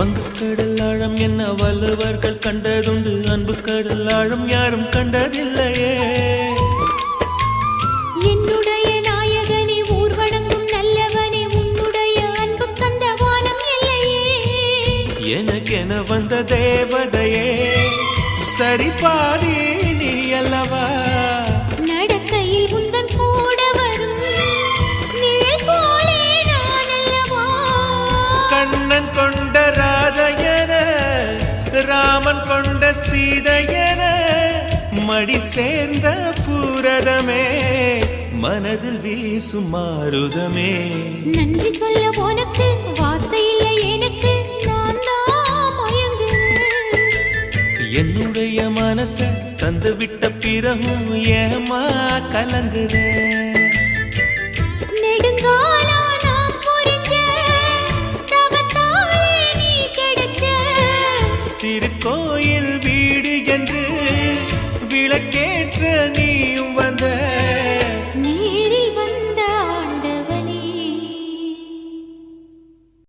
வங்கு கடல் ஆழம் என்ன வல்லுவர்கள் கண்டதுண்டு? அன்பு கடல் ஆழம் யாரும் கண்டதில்லையே. எனக்கென வந்த தேவதையே சரி பாதி ராமன் கொண்ட சீதையன மடி சேர்ந்த பூரதமே மனதில் வீசும் மாருதமே. நன்றி சொல்ல உனக்கு வார்த்தை இல்லை எனக்கு என்னுடைய மனச தந்து விட்ட பிறகும் ஏமா கலங்குற திருக்கோயில் வீடு என்று விளக்கேற்ற நீ